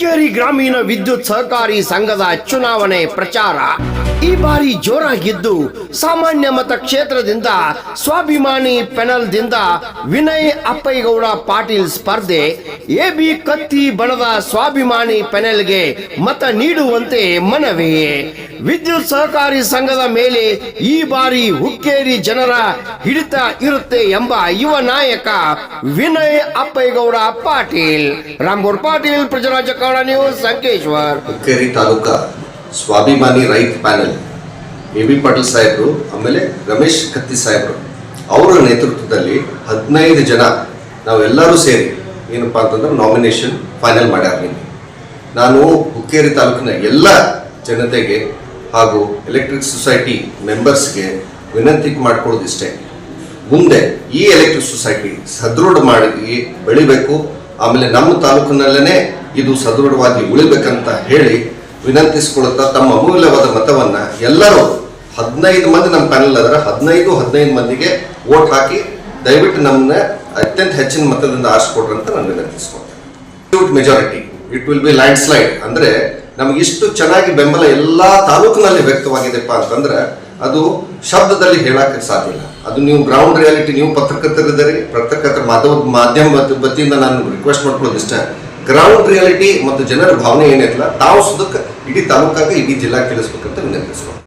ಹುಕ್ಕೇರಿ ಗ್ರಾಮೀಣ ವಿದ್ಯುತ್ ಸಹಕಾರಿ ಸಂಘದ ಚುನಾವಣೆ ಪ್ರಚಾರ. ಈ ಬಾರಿ ಜೋರಾಗಿದ್ದು, ಸಾಮಾನ್ಯ ಮತ ಕ್ಷೇತ್ರದಿಂದ, ಸ್ವಾಭಿಮಾನಿ ಪೆನಲ್ದಿಂದ ವಿನಯ್ ಅಪ್ಪೈಗೌಡ ಪಾಟೀಲ್ ಸ್ಪರ್ಧೆ. ಎಬಿ ಕತ್ತಿ ಬಣದ ಸ್ವಾಭಿಮಾನಿ ಪೆನಲ್ಗೆ ಮತ ನೀಡುವಂತೆ ಮನವಿ ವಿದ್ಯುತ್ ಸಹಕಾರಿ ಸಂಘದ ಮೇಲೆ ಈ ಬಾರಿ ಹುಕ್ಕೇರಿ ಜನರ ಹಿಡಿತ ಇರುತ್ತೆ ಎಂಬ ಯುವ ನಾಯಕ ವಿನಯ್ ಅಪ್ಪೈಗೌಡ ಪಾಟೀಲ್. ರಾಮ್ಗೌಡ್ ಪಾಟೀಲ್ ಪ್ರಜರಾಜ ಕನ್ನಡ ನ್ಯೂಸ್ ಸಂಕೇಶ್ವರ್. ಹುಕ್ಕೇರಿ ತಾಲೂಕಾ ಸ್ವಾಭಿಮಾನಿ ರೈತ ಪ್ಯಾನೆಲ್. ಎ ಬಿ ಪಾಟೀಲ್ ಸಾಹೇಬರು, ಆಮೇಲೆ ರಮೇಶ್ ಕತ್ತಿ ಸಾಹೇಬರು. ಅವರ ನೇತೃತ್ವದಲ್ಲಿ ಹದಿನೈದು ಜನ ನಾವೆಲ್ಲರೂ ಸೇರಿ ಏನಪ್ಪ ಅಂತಂದ್ರೆ ನಾಮಿನೇಷನ್ ಫೈನಲ್ ಮಾಡ್ಯಾರ ನಾನು ಹುಕ್ಕೇರಿ ತಾಲೂಕಿನ ಎಲ್ಲ ಜನತೆಗೆ ಹಾಗೂ ಎಲೆಕ್ಟ್ರಿಕ್ ಸೊಸೈಟಿ ಮೆಂಬರ್ಸ್ಗೆ ವಿನಂತಿ ಮಾಡ್ಕೊಳ್ಳೋದು ಇಷ್ಟೇ. ಮುಂದೆ ಈ ಎಲೆಕ್ಟ್ರಿಕ್ ಸೊಸೈಟಿ ಸದೃಢ ಮಾಡಿ ಬೆಳಿಬೇಕು. ಆಮೇಲೆ ನಮ್ಮ ತಾಲೂಕಿನಲ್ಲೇ ಇದು ಸದೃಢವಾಗಿ ಉಳಿಬೇಕಂತ ಹೇಳಿ ವಿನಂತಿಸಿಕೊಳ್ಳುತ್ತಾ ತಮ್ಮ ಅಮೂಲ್ಯವಾದ ಮತವನ್ನ ಎಲ್ಲರೂ ಹದಿನೈದು ಮಂದಿ ನಮ್ಮ ಪ್ಯಾನಲ್ ಅದರ. ಹದಿನೈದು ಹದಿನೈದು ಮಂದಿಗೆ ಓಟ್ ಹಾಕಿ ದಯವಿಟ್ಟು ನಮ್ಮನ್ನ ಅತ್ಯಂತ ಹೆಚ್ಚಿನ ಮತದಿಂದ ಆರಿಸ್ಕೊಡ್ರಿ ಅಂತ ನಾನು ವಿನಂತಿಸ್ಕೊಳ್ತೇನೆ. Majority it will be landslide ಅಂದ್ರೆ ನಮ್ಗೆ ಇಷ್ಟು ಚೆನ್ನಾಗಿ ಬೆಂಬಲ ಎಲ್ಲಾ ತಾಲೂಕಿನಲ್ಲಿ ವ್ಯಕ್ತವಾಗಿದೆಪ್ಪ ಅಂತಂದ್ರೆ ಅದು ಶಬ್ದದಲ್ಲಿ ಹೇಳಕ್ಕೆ ಸಾಧ್ಯ ಇಲ್ಲ. ಅದು ನೀವು ಗ್ರೌಂಡ್ ರಿಯಾಲಿಟಿ ನೀವು ಪತ್ರಕರ್ತರಿದ್ದೀರಿ. ಪತ್ರಕರ್ತರ ಮಾಧ್ಯಮ ಮಾಧ್ಯಮ ವತಿ- ವತಿಯಿಂದ ನಾನು ರಿಕ್ವೆಸ್ಟ್ ಮಾಡ್ಕೊಳ್ಳೋದು ಇಷ್ಟ ಗ್ರೌಂಡ್ ರಿಯಾಲಿಟಿ ಮತ್ತು ಜನರ ಭಾವನೆ ಏನೈತಲ್ಲ ತಾವು ಸುದಕ್ಕೆ ಇಡೀ ತಾಲೂಕಾಗ ಇಡೀ ಜಿಲ್ಲಾ ತಿಳಿಸ್ಬೇಕಂತ ವಿನಂತಿಸ್ಕೊಂಡು